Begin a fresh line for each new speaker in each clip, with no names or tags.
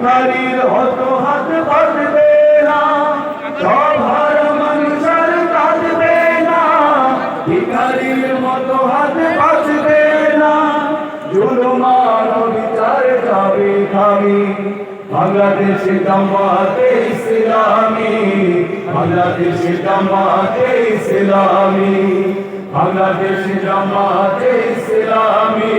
ভিখারির হত হাত বাঁধবে না সব হারা মানুষ আর কাঁদবে না, ভিখারির মতো হাত বাঁধবে না, জুলুমার বিচার যাবে খামি, বাংলাদেশে জামাতে ইসলামী, বাংলাদেশে জামাতে ইসলামী, বাংলাদেশে জামাতে ইসলামী।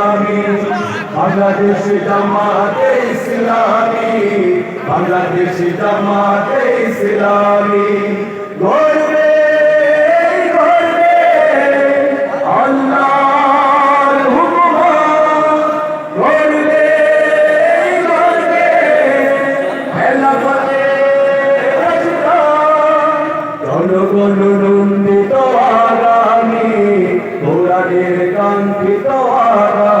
বাংলাদেশে জামাতে ইসলামী, বাংলাদেশে জামাতে ইসলামী। গর্বে গর্বে আল্লাহর হুকুম। গর্বে গর্বে খেলাফতে জনগণ নন্দিত আগামী কোরআনের কাঙ্ক্ষিত আগামী।